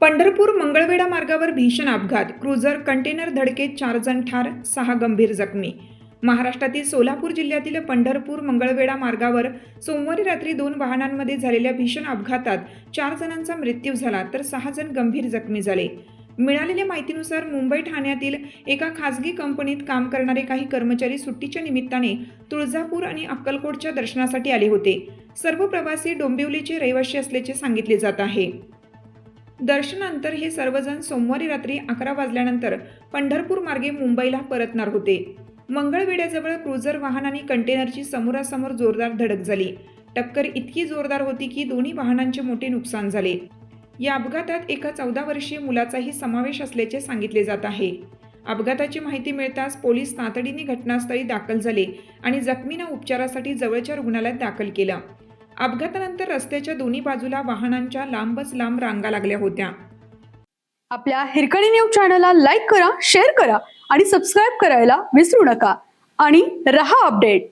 पंढरपूर मंगळवेढा मार्गावर भीषण अपघात. क्रुझर कंटेनर धडकेत चार जण ठार सहा गंभीर जखमी. महाराष्ट्रातील सोलापूर जिल्ह्यातील पंढरपूर मंगळवेढा मार्गावर सोमवारी रात्री दोन वाहनांमध्ये झालेल्या भीषण अपघातात चार जणांचा मृत्यू झाला तर सहा जण गंभीर जखमी झाले. मिळालेल्या माहितीनुसार मुंबई ठाण्यातील एका खासगी कंपनीत काम करणारे काही कर्मचारी सुट्टीच्या निमित्ताने तुळजापूर आणि अक्कलकोटच्या दर्शनासाठी आले होते. सर्व प्रवासी डोंबिवलीचे रहिवासी असल्याचे सांगितले जात आहे. दर्शनानंतर हे सर्वजण सोमवारी रात्री अकरा वाजल्यानंतर पंढरपूर मार्गे मुंबईला परतणार होते. मंगळवेड्याजवळ क्रुझर वाहन आणि कंटेनरची समोरासमोर जोरदार धडक झाली. टक्कर इतकी जोरदार होती की दोन्ही वाहनांचे मोठे नुकसान झाले. या अपघातात एका चौदा वर्षीय मुलाचाही समावेश असल्याचे सांगितले जात आहे. अपघाताची माहिती मिळताच पोलीस तातडीने घटनास्थळी दाखल झाले आणि जखमींना उपचारासाठी जवळच्या रुग्णालयात दाखल केलं. अपघातानंतर रस्त्याच्या दोन्ही बाजूला वाहनांच्या लांबच लांब रांगा लागल्या होत्या. आपल्या हिरकणी न्यूज चॅनलला लाईक करा शेअर करा आणि सबस्क्राईब करायला विसरू नका. आणि रहा अपडेट.